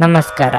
ನಮಸ್ಕಾರ.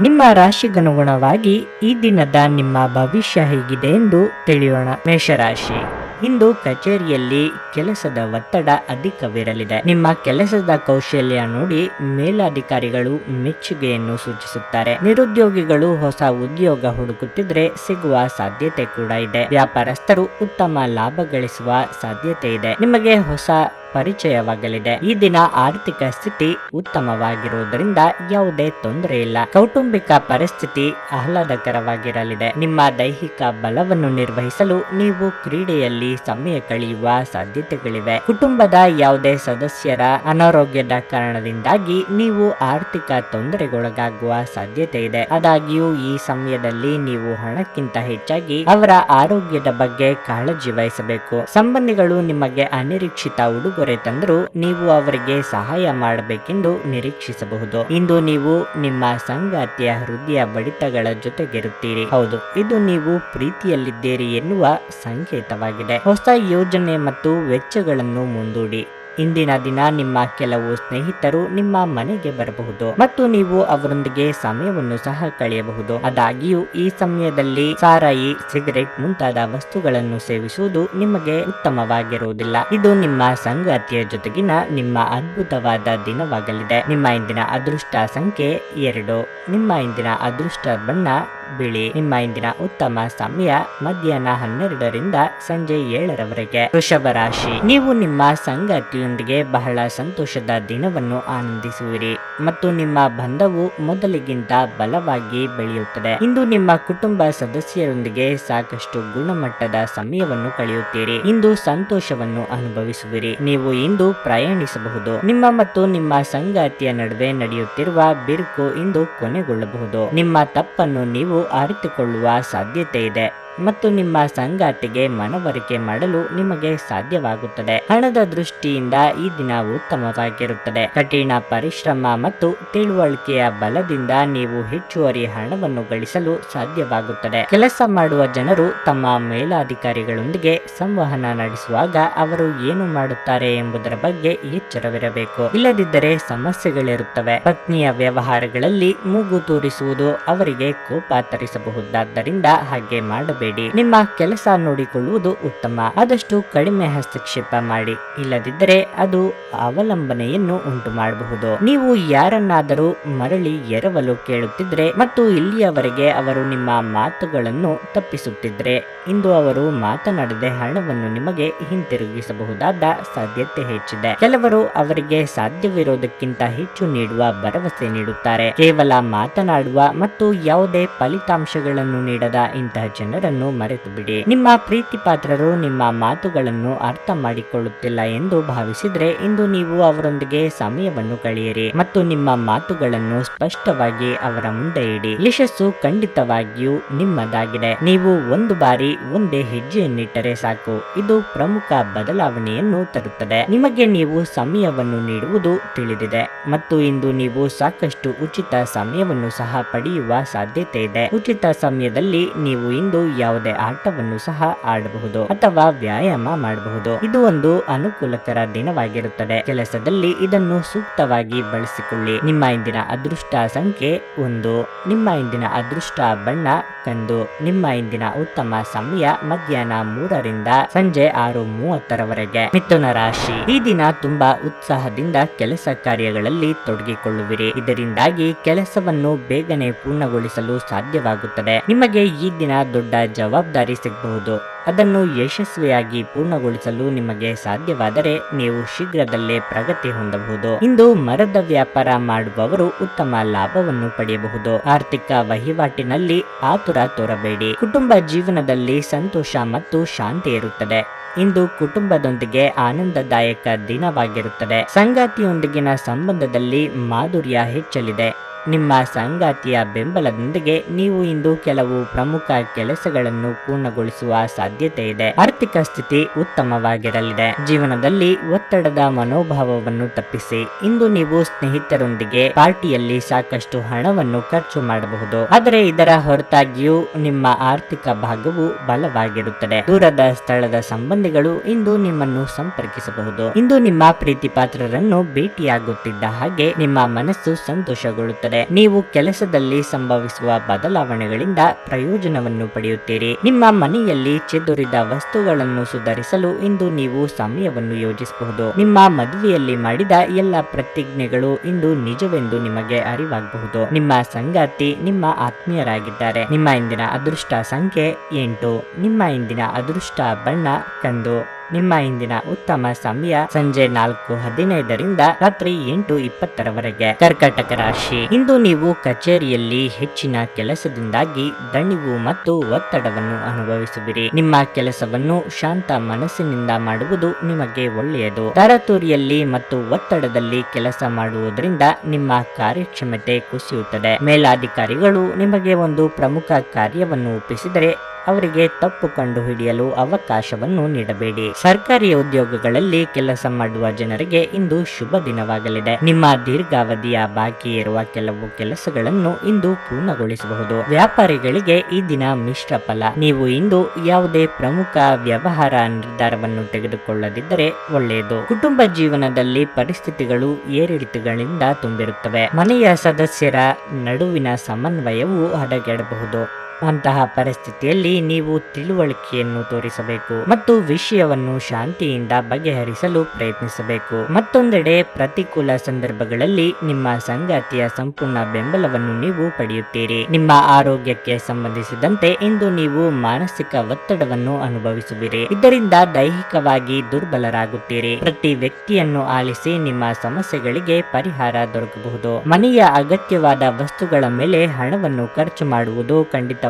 ನಿಮ್ಮ ರಾಶಿಗನುಗುಣವಾಗಿ ಈ ದಿನದ ನಿಮ್ಮ ಭವಿಷ್ಯ ಹೇಗಿದೆ ಎಂದು ತಿಳಿಯೋಣ. ಮೇಷರಾಶಿ. ಇಂದು ಕಚೇರಿಯಲ್ಲಿ ಕೆಲಸದ ಒತ್ತಡ ಅಧಿಕವಿರಲಿದೆ. ನಿಮ್ಮ ಕೆಲಸದ ಕೌಶಲ್ಯ ನೋಡಿ ಮೇಲಾಧಿಕಾರಿಗಳು ಮೆಚ್ಚುಗೆಯನ್ನು ಸೂಚಿಸುತ್ತಾರೆ. ನಿರುದ್ಯೋಗಿಗಳು ಹೊಸ ಉದ್ಯೋಗ ಹುಡುಕುತ್ತಿದ್ರೆ ಸಿಗುವ ಸಾಧ್ಯತೆ ಕೂಡ ಇದೆ. ವ್ಯಾಪಾರಸ್ಥರು ಉತ್ತಮ ಲಾಭ ಗಳಿಸುವ ಸಾಧ್ಯತೆ ಇದೆ. ನಿಮಗೆ ಹೊಸ ಪರಿಚಯವಾಗಲಿದೆ. ಈ ದಿನ ಆರ್ಥಿಕ ಸ್ಥಿತಿ ಉತ್ತಮವಾಗಿರುವುದರಿಂದ ಯಾವುದೇ ತೊಂದರೆ ಇಲ್ಲ. ಕೌಟುಂಬಿಕ ಪರಿಸ್ಥಿತಿ ಆಹ್ಲಾದಕರವಾಗಿರಲಿದೆ. ನಿಮ್ಮ ದೈಹಿಕ ಬಲವನ್ನು ನಿರ್ವಹಿಸಲು ನೀವು ಕ್ರೀಡೆಯಲ್ಲಿ ಸಮಯ ಕಳೆಯುವ ಸಾಧ್ಯತೆಗಳಿವೆ. ಕುಟುಂಬದ ಯಾವುದೇ ಸದಸ್ಯರ ಅನಾರೋಗ್ಯದ ಕಾರಣದಿಂದಾಗಿ ನೀವು ಆರ್ಥಿಕ ತೊಂದರೆಗೊಳಗಾಗುವ ಸಾಧ್ಯತೆ ಇದೆ. ಆದಾಗ್ಯೂ, ಈ ಸಮಯದಲ್ಲಿ ನೀವು ಹಣಕ್ಕಿಂತ ಹೆಚ್ಚಾಗಿ ಅವರ ಆರೋಗ್ಯದ ಬಗ್ಗೆ ಕಾಳಜಿ ವಹಿಸಬೇಕು. ಸಂಬಂಧಿಗಳು ನಿಮಗೆ ಅನಿರೀಕ್ಷಿತ ಉಡುಗೊರೆ ತಂದರೂ ನೀವು ಅವರಿಗೆ ಸಹಾಯ ಮಾಡಬೇಕೆಂದು ನಿರೀಕ್ಷಿಸಬಹುದು. ಇಂದು ನೀವು ನಿಮ್ಮ ಸಂಗಾತಿಯ ಹೃದಯ ಬಡಿತಗಳ ಜೊತೆಗಿರುತ್ತೀರಿ. ಹೌದು, ಇದು ನೀವು ಪ್ರೀತಿಯಲ್ಲಿದ್ದೀರಿ ಎನ್ನುವ ಸಂಕೇತವಾಗಿದೆ. ಹೊಸ ಯೋಜನೆ ಮತ್ತು ವೆಚ್ಚಗಳನ್ನು ಮುಂದೂಡಿ. ಇಂದಿನ ದಿನ ನಿಮ್ಮ ಕೆಲವು ಸ್ನೇಹಿತರು ನಿಮ್ಮ ಮನೆಗೆ ಬರಬಹುದು ಮತ್ತು ನೀವು ಅವರೊಂದಿಗೆ ಸಮಯವನ್ನು ಸಹ ಕಳೆಯಬಹುದು. ಆದಾಗ್ಯೂ, ಈ ಸಮಯದಲ್ಲಿ ಸಾರಾಯಿ, ಸಿಗರೆಟ್ ಮುಂತಾದ ವಸ್ತುಗಳನ್ನು ಸೇವಿಸುವುದು ನಿಮಗೆ ಉತ್ತಮವಾಗಿರುವುದಿಲ್ಲ. ಇದು ನಿಮ್ಮ ಸಂಗಾತಿಯ ಜೊತೆಗಿನ ನಿಮ್ಮ ಅದ್ಭುತವಾದ ದಿನವಾಗಲಿದೆ. ನಿಮ್ಮ ಇಂದಿನ ಅದೃಷ್ಟ ಸಂಖ್ಯೆ ಎರಡು. ನಿಮ್ಮ ಇಂದಿನ ಅದೃಷ್ಟ ಬಣ್ಣ ಬಿಳಿ. ನಿಮ್ಮ ಇಂದಿನ ಉತ್ತಮ ಸಮಯ ಮಧ್ಯಾಹ್ನ ಹನ್ನೆರಡರಿಂದ ಸಂಜೆ ಏಳರವರೆಗೆ. ವೃಷಭ ರಾಶಿ. ನೀವು ನಿಮ್ಮ ಸಂಗಾತಿಯೊಂದಿಗೆ ಬಹಳ ಸಂತೋಷದ ದಿನವನ್ನು ಆನಂದಿಸುವಿರಿ. ಮತ್ತು ನಿಮ್ಮ ಬಂಧವು ಮೊದಲಿಗಿಂತ ಬಲವಾಗಿ ಬೆಳೆಯುತ್ತದೆ. ಇಂದು ನಿಮ್ಮ ಕುಟುಂಬ ಸದಸ್ಯರೊಂದಿಗೆ ಸಾಕಷ್ಟು ಗುಣಮಟ್ಟದ ಸಮಯವನ್ನು ಕಳೆಯುತ್ತೀರಿ. ಇಂದು ಸಂತೋಷವನ್ನು ಅನುಭವಿಸುವಿರಿ. ನೀವು ಇಂದು ಪ್ರಯಾಣಿಸಬಹುದು. ನಿಮ್ಮ ಮತ್ತು ನಿಮ್ಮ ಸಂಗಾತಿಯ ನಡುವೆ ನಡೆಯುತ್ತಿರುವ ಬಿರುಕು ಇಂದು ಕೊನೆಗೊಳ್ಳಬಹುದು. ನಿಮ್ಮ ತಪ್ಪನ್ನು ನೀವು ಅರಿತುಕೊಳ್ಳುವ ಸಾಧ್ಯತೆ ಇದೆ ಮತ್ತು ನಿಮ್ಮ ಸಂಗಾತಿಗೆ ಮನವರಿಕೆ ಮಾಡಲು ನಿಮಗೆ ಸಾಧ್ಯವಾಗುತ್ತದೆ. ಹಣದ ದೃಷ್ಟಿಯಿಂದ ಈ ದಿನ ಉತ್ತಮವಾಗಿರುತ್ತದೆ. ಕಠಿಣ ಪರಿಶ್ರಮ ಮತ್ತು ತಿಳುವಳಿಕೆಯ ಬಲದಿಂದ ನೀವು ಹೆಚ್ಚುವರಿ ಹಣವನ್ನು ಗಳಿಸಲು ಸಾಧ್ಯವಾಗುತ್ತದೆ. ಕೆಲಸ ಮಾಡುವ ಜನರು ತಮ್ಮ ಮೇಲಾಧಿಕಾರಿಗಳೊಂದಿಗೆ ಸಂವಹನ ನಡೆಸುವಾಗ ಅವರು ಏನು ಮಾಡುತ್ತಾರೆ ಎಂಬುದರ ಬಗ್ಗೆ ಎಚ್ಚರವಿರಬೇಕು. ಇಲ್ಲದಿದ್ದರೆ ಸಮಸ್ಯೆಗಳಿರುತ್ತವೆ. ಪತ್ನಿಯ ವ್ಯವಹಾರಗಳಲ್ಲಿ ಮೂಗು ತೂರಿಸುವುದು ಅವರಿಗೆ ಕೋಪ ತರಿಸಬಹುದಾದ್ದರಿಂದ ಹಾಗೆ ಮಾಡಬೇಡಿ. ನಿಮ್ಮ ಕೆಲಸ ನೋಡಿಕೊಳ್ಳುವುದು ಉತ್ತಮ. ಆದಷ್ಟು ಕಡಿಮೆ ಹಸ್ತಕ್ಷೇಪ ಮಾಡಿ. ಇಲ್ಲದಿದ್ದರೆ ಅದು ಅವಲಂಬನೆಯನ್ನು ಉಂಟು ಮಾಡಬಹುದು ನೀವು ಯಾರನ್ನಾದರೂ ಮರಳಿ ಎರವಲು ಕೇಳುತ್ತಿದ್ರೆ ಮತ್ತು ಇಲ್ಲಿಯವರೆಗೆ ಅವರು ನಿಮ್ಮ ಮಾತುಗಳನ್ನು ತಪ್ಪಿಸುತ್ತಿದ್ರೆ ಇಂದು ಅವರು ಮಾತನಾಡದೆ ಹಣವನ್ನು ನಿಮಗೆ ಹಿಂತಿರುಗಿಸಬಹುದಾದ ಸಾಧ್ಯತೆ ಹೆಚ್ಚಿದೆ. ಕೆಲವರು ಅವರಿಗೆ ಸಾಧ್ಯವಿರೋದಕ್ಕಿಂತ ಹೆಚ್ಚು ನೀಡುವ ಭರವಸೆ ನೀಡುತ್ತಾರೆ. ಕೇವಲ ಮಾತನಾಡುವ ಮತ್ತು ಯಾವುದೇ ಫಲಿತಾಂಶಗಳನ್ನು ನೀಡದ ಇಂತಹ ಜನರನ್ನು ಮರೆತು ಬಿಡಿ. ನಿಮ್ಮ ಪ್ರೀತಿ ಪಾತ್ರರು ನಿಮ್ಮ ಮಾತುಗಳನ್ನು ಅರ್ಥ ಮಾಡಿಕೊಳ್ಳುತ್ತಿಲ್ಲ ಎಂದು ಭಾವಿಸಿದ್ರೆ ಇಂದು ನೀವು ಅವರೊಂದಿಗೆ ಸಮಯವನ್ನು ಕಳೆಯಿರಿ ಮತ್ತು ನಿಮ್ಮ ಮಾತುಗಳನ್ನು ಸ್ಪಷ್ಟವಾಗಿ ಅವರ ಮುಂದೆ ಇಡಿ. ಯಶಸ್ಸು ಖಂಡಿತವಾಗಿಯೂ ನಿಮ್ಮದಾಗಿದೆ. ನೀವು ಒಂದು ಬಾರಿ ಒಂದೇ ಹೆಜ್ಜೆಯನ್ನಿಟ್ಟರೆ ಸಾಕು. ಇದು ಪ್ರಮುಖ ಬದಲಾವಣೆಯನ್ನು ತರುತ್ತದೆ. ನಿಮಗೆ ನೀವು ಸಮಯವನ್ನು ನೀಡುವುದು ತಿಳಿದಿದೆ ಮತ್ತು ಇಂದು ನೀವು ಸಾಕಷ್ಟು ಉಚಿತ ಸಮಯವನ್ನು ಸಹ ಪಡೆಯುವ ಸಾಧ್ಯತೆ ಇದೆ. ಉಚಿತ ಸಮಯದಲ್ಲಿ ನೀವು ಇಂದು ಯಾವುದೇ ಆಟವನ್ನು ಸಹ ಆಡಬಹುದು ಅಥವಾ ವ್ಯಾಯಾಮ ಮಾಡಬಹುದು. ಇದು ಒಂದು ಅನುಕೂಲಕರ ದಿನವಾಗಿರುತ್ತದೆ. ಕೆಲಸದಲ್ಲಿ ಇದನ್ನು ಸೂಕ್ತವಾಗಿ ಬಳಸಿಕೊಳ್ಳಿ. ನಿಮ್ಮ ಇಂದಿನ ಅದೃಷ್ಟ ಸಂಖ್ಯೆ ಒಂದು. ನಿಮ್ಮ ಇಂದಿನ ಅದೃಷ್ಟ ಬಣ್ಣ ಕಂದು. ನಿಮ್ಮ ಇಂದಿನ ಉತ್ತಮ ಸಮಯ ಮಧ್ಯಾಹ್ನ ಮೂರರಿಂದ ಸಂಜೆ ಆರು ಮೂವತ್ತರವರೆಗೆ. ಮಿಥುನ ರಾಶಿ. ಈ ದಿನ ತುಂಬಾ ಉತ್ಸಾಹದಿಂದ ಕೆಲಸ ಕಾರ್ಯಗಳಲ್ಲಿ ತೊಡಗಿಕೊಳ್ಳುವಿರಿ. ಇದರಿಂದಾಗಿ ಕೆಲಸವನ್ನು ಬೇಗನೆ ಪೂರ್ಣಗೊಳಿಸಲು ಸಾಧ್ಯವಾಗುತ್ತದೆ. ನಿಮಗೆ ಈ ದಿನ ದೊಡ್ಡ ಜವಾಬ್ದಾರಿ ಸಿಗಬಹುದು. ಅದನ್ನು ಯಶಸ್ವಿಯಾಗಿ ಪೂರ್ಣಗೊಳಿಸಲು ನಿಮಗೆ ಸಾಧ್ಯವಾದರೆ ನೀವು ಶೀಘ್ರದಲ್ಲೇ ಪ್ರಗತಿ ಹೊಂದಬಹುದು. ಇಂದು ಮರದ ವ್ಯಾಪಾರ ಮಾಡುವವರು ಉತ್ತಮ ಲಾಭವನ್ನು ಪಡೆಯಬಹುದು. ಆರ್ಥಿಕ ವಹಿವಾಟಿನಲ್ಲಿ ಆತುರ ತೋರಬೇಡಿ. ಕುಟುಂಬ ಜೀವನದಲ್ಲಿ ಸಂತೋಷ ಮತ್ತು ಶಾಂತಿ ಇರುತ್ತದೆ. ಇಂದು ಕುಟುಂಬದೊಂದಿಗೆ ಆನಂದದಾಯಕ ದಿನವಾಗಿರುತ್ತದೆ. ಸಂಗಾತಿಯೊಂದಿಗಿನ ಸಂಬಂಧದಲ್ಲಿ ಮಾಧುರ್ಯ ಹೆಚ್ಚಲಿದೆ. ನಿಮ್ಮ ಸಂಗಾತಿಯ ಬೆಂಬಲದೊಂದಿಗೆ ನೀವು ಇಂದು ಕೆಲವು ಪ್ರಮುಖ ಕೆಲಸಗಳನ್ನು ಪೂರ್ಣಗೊಳಿಸುವ ಸಾಧ್ಯತೆ ಇದೆ. ಆರ್ಥಿಕ ಸ್ಥಿತಿ ಉತ್ತಮವಾಗಿರಲಿದೆ. ಜೀವನದಲ್ಲಿ ಒತ್ತಡದ ಮನೋಭಾವವನ್ನು ತಪ್ಪಿಸಿ, ಇಂದು ನೀವು ಸ್ನೇಹಿತರೊಂದಿಗೆ ಪಾರ್ಟಿಯಲ್ಲಿ ಸಾಕಷ್ಟು ಹಣವನ್ನು ಖರ್ಚು ಮಾಡಬಹುದು. ಆದರೆ ಇದರ ಹೊರತಾಗಿಯೂ ನಿಮ್ಮ ಆರ್ಥಿಕ ಭಾಗವು ಬಲವಾಗಿರುತ್ತದೆ. ದೂರದ ಸ್ಥಳದ ಸಂಬಂಧಿಗಳು ಇಂದು ನಿಮ್ಮನ್ನು ಸಂಪರ್ಕಿಸಬಹುದು. ಇಂದು ನಿಮ್ಮ ಪ್ರೀತಿ ಪಾತ್ರರನ್ನು ಭೇಟಿಯಾಗುತ್ತಿದ್ದ ಹಾಗೆ ನಿಮ್ಮ ಮನಸ್ಸು ಸಂತೋಷಗೊಳ್ಳುತ್ತದೆ. ನೀವು ಕೆಲಸದಲ್ಲಿ ಸಂಭವಿಸುವ ಬದಲಾವಣೆಗಳಿಂದ ಪ್ರಯೋಜನವನ್ನು ಪಡೆಯುತ್ತೀರಿ. ನಿಮ್ಮ ಮನೆಯಲ್ಲಿ ಚೆದುರಿದ ವಸ್ತುಗಳನ್ನು ಸುಧಾರಿಸಲು ಇಂದು ನೀವು ಸಮಯವನ್ನು ಯೋಜಿಸಬಹುದು. ನಿಮ್ಮ ಮದುವೆಯಲ್ಲಿ ಮಾಡಿದ ಎಲ್ಲ ಪ್ರತಿಜ್ಞೆಗಳು ಇಂದು ನಿಜವೆಂದು ನಿಮಗೆ ಅರಿವಾಗಬಹುದು. ನಿಮ್ಮ ಸಂಗಾತಿ ನಿಮ್ಮ ಆತ್ಮೀಯರಾಗಿದ್ದಾರೆ. ನಿಮ್ಮ ಇಂದಿನ ಅದೃಷ್ಟ ಸಂಖ್ಯೆ ಎಂಟು. ನಿಮ್ಮ ಇಂದಿನ ಅದೃಷ್ಟ ಬಣ್ಣ ಕಂದು. ನಿಮ್ಮ ಇಂದಿನ ಉತ್ತಮ ಸಮಯ ಸಂಜೆ ನಾಲ್ಕು ಹದಿನೈದರಿಂದ ರಾತ್ರಿ ಎಂಟು ಇಪ್ಪತ್ತರವರೆಗೆ. ಕರ್ಕಟಕ ರಾಶಿ. ಇಂದು ನೀವು ಕಚೇರಿಯಲ್ಲಿ ಹೆಚ್ಚಿನ ಕೆಲಸದಿಂದಾಗಿ ದಣಿವು ಮತ್ತು ಒತ್ತಡವನ್ನು ಅನುಭವಿಸುವಿರಿ. ನಿಮ್ಮ ಕೆಲಸವನ್ನು ಶಾಂತ ಮನಸ್ಸಿನಿಂದ ಮಾಡುವುದು ನಿಮಗೆ ಒಳ್ಳೆಯದು. ತರತುರಿಯಲ್ಲಿ ಮತ್ತು ಒತ್ತಡದಲ್ಲಿ ಕೆಲಸ ಮಾಡುವುದರಿಂದ ನಿಮ್ಮ ಕಾರ್ಯಕ್ಷಮತೆ ಕುಸಿಯುತ್ತದೆ. ಮೇಲಾಧಿಕಾರಿಗಳು ನಿಮಗೆ ಒಂದು ಪ್ರಮುಖ ಕಾರ್ಯವನ್ನು ಒಪ್ಪಿಸಿದರೆ ಅವರಿಗೆ ತಪ್ಪು ಕಂಡುಹಿಡಿಯಲು ಅವಕಾಶವನ್ನು ನೀಡಬೇಡಿ. ಸರ್ಕಾರಿ ಉದ್ಯೋಗಗಳಲ್ಲಿ ಕೆಲಸ ಮಾಡುವ ಜನರಿಗೆ ಇಂದು ಶುಭ ದಿನವಾಗಲಿದೆ. ನಿಮ್ಮ ದೀರ್ಘಾವಧಿಯ ಬಾಕಿ ಇರುವ ಕೆಲವು ಕೆಲಸಗಳನ್ನು ಇಂದು ಪೂರ್ಣಗೊಳಿಸಬಹುದು. ವ್ಯಾಪಾರಿಗಳಿಗೆ ಈ ದಿನ ಮಿಶ್ರ ಫಲ. ನೀವು ಇಂದು ಯಾವುದೇ ಪ್ರಮುಖ ವ್ಯವಹಾರ ನಿರ್ಧಾರವನ್ನು ತೆಗೆದುಕೊಳ್ಳದಿದ್ದರೆ ಒಳ್ಳೆಯದು. ಕುಟುಂಬ ಜೀವನದಲ್ಲಿ ಪರಿಸ್ಥಿತಿಗಳು ಏರಿಳಿತಗಳಿಂದ ತುಂಬಿರುತ್ತವೆ. ಮನೆಯ ಸದಸ್ಯರ ನಡುವಿನ ಸಮನ್ವಯವು ಹದಗೆಡಬಹುದು. ಅಂತಹ ಪರಿಸ್ಥಿತಿಯಲ್ಲಿ ನೀವು ತಿಳುವಳಿಕೆಯನ್ನು ತೋರಿಸಬೇಕು ಮತ್ತು ವಿಷಯವನ್ನು ಶಾಂತಿಯಿಂದ ಬಗೆಹರಿಸಲು ಪ್ರಯತ್ನಿಸಬೇಕು. ಮತ್ತೊಂದೆಡೆ ಪ್ರತಿಕೂಲ ಸಂದರ್ಭಗಳಲ್ಲಿ ನಿಮ್ಮ ಸಂಗಾತಿಯ ಸಂಪೂರ್ಣ ಬೆಂಬಲವನ್ನು ನೀವು ಪಡೆಯುತ್ತೀರಿ. ನಿಮ್ಮ ಆರೋಗ್ಯಕ್ಕೆ ಸಂಬಂಧಿಸಿದಂತೆ ಇಂದು ನೀವು ಮಾನಸಿಕ ಒತ್ತಡವನ್ನು ಅನುಭವಿಸುವಿರಿ. ಇದರಿಂದ ದೈಹಿಕವಾಗಿ ದುರ್ಬಲರಾಗುತ್ತೀರಿ. ಪ್ರತಿ ವ್ಯಕ್ತಿಯನ್ನು ಆಲಿಸಿ ನಿಮ್ಮ ಸಮಸ್ಯೆಗಳಿಗೆ ಪರಿಹಾರ ದೊರಕಬಹುದು. ಮನೆಯ ಅಗತ್ಯವಾದ ವಸ್ತುಗಳ ಮೇಲೆ ಹಣವನ್ನು ಖರ್ಚು ಮಾಡುವುದು ಖಂಡಿತ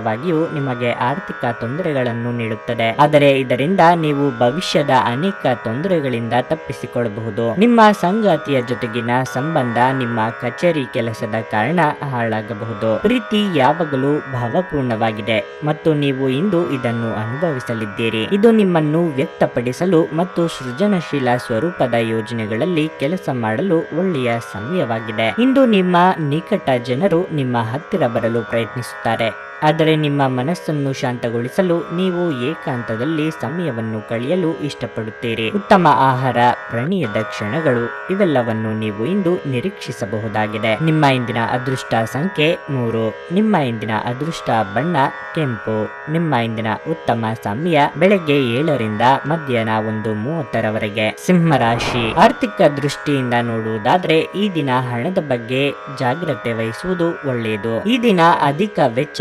ನಿಮಗೆ ಆರ್ಥಿಕ ತೊಂದರೆಗಳನ್ನು ನೀಡುತ್ತದೆ. ಆದರೆ ಇದರಿಂದ ನೀವು ಭವಿಷ್ಯದ ಅನೇಕ ತೊಂದರೆಗಳಿಂದ ತಪ್ಪಿಸಿಕೊಳ್ಳಬಹುದು. ನಿಮ್ಮ ಸಂಗಾತಿಯ ಜೊತೆಗಿನ ಸಂಬಂಧ ನಿಮ್ಮ ಕಚೇರಿ ಕೆಲಸದ ಕಾರಣ ಹಾಳಾಗಬಹುದು. ಪ್ರೀತಿ ಯಾವಾಗಲೂ ಭಾವಪೂರ್ಣವಾಗಿದೆ. ಮತ್ತು ನೀವು ಇಂದು ಇದನ್ನು ಅನುಭವಿಸಲಿದ್ದೀರಿ. ಇದು ನಿಮ್ಮನ್ನು ವ್ಯಕ್ತಪಡಿಸಲು ಮತ್ತು ಸೃಜನಶೀಲ ಸ್ವರೂಪದ ಯೋಜನೆಗಳಲ್ಲಿ ಕೆಲಸ ಮಾಡಲು ಒಳ್ಳೆಯ ಸಮಯವಾಗಿದೆ. ಇಂದು ನಿಮ್ಮ ನಿಕಟ ಜನರು ನಿಮ್ಮ ಹತ್ತಿರ ಬರಲು ಪ್ರಯತ್ನಿಸುತ್ತಾರೆ. ಆದರೆ ನಿಮ್ಮ ಮನಸ್ಸನ್ನು ಶಾಂತಗೊಳಿಸಲು ನೀವು ಏಕಾಂತದಲ್ಲಿ ಸಮಯವನ್ನು ಕಳೆಯಲು ಇಷ್ಟಪಡುತ್ತೀರಿ. ಉತ್ತಮ ಆಹಾರ, ಪ್ರಣಿಯದ ಕ್ಷಣಗಳು, ಇವೆಲ್ಲವನ್ನು ನೀವು ಇಂದು ನಿರೀಕ್ಷಿಸಬಹುದಾಗಿದೆ. ನಿಮ್ಮ ಇಂದಿನ ಅದೃಷ್ಟ ಸಂಖ್ಯೆ ಮೂರು. ನಿಮ್ಮ ಇಂದಿನ ಅದೃಷ್ಟ ಬಣ್ಣ ಕೆಂಪು. ನಿಮ್ಮ ಇಂದಿನ ಉತ್ತಮ ಸಮಯ ಬೆಳಗ್ಗೆ ಏಳರಿಂದ ಮಧ್ಯಾಹ್ನ ಒಂದು ಮೂವತ್ತರವರೆಗೆ. ಸಿಂಹರಾಶಿ ಆರ್ಥಿಕ ದೃಷ್ಟಿಯಿಂದ ನೋಡುವುದಾದ್ರೆ ಈ ದಿನ ಹಣದ ಬಗ್ಗೆ ಜಾಗ್ರತೆ ವಹಿಸುವುದು ಒಳ್ಳೆಯದು. ಈ ದಿನ ಅಧಿಕ ವೆಚ್ಚ